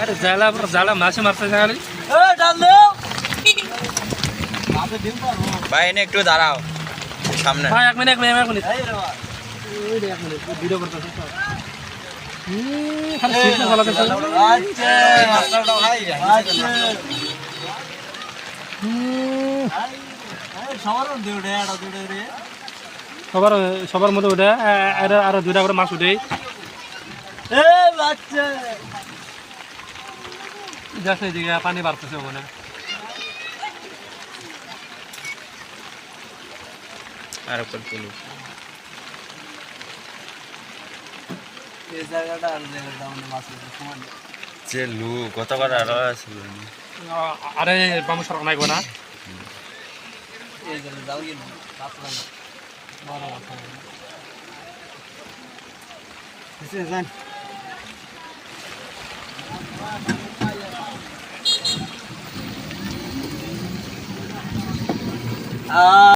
আরে জালা পুরো জালা মাছে মারতে খালি ভাই এনে একটু দাঁড়াও সামনে। ভাই এক মিনিট এক মিনিট এক মিনিট। এক মিনিট ভিডিও হুম, সবার সবার মধ্যে উঠে আর আরও দুইটা করে মাছ উঠে যাচ্ছে এদিকে পানি বাড়তেছে ওখানে। আর উপর তুলু যে লু গতবার আরও আছিল আ- আরে বামু সরক নাই না। This is one. Ah. Uh.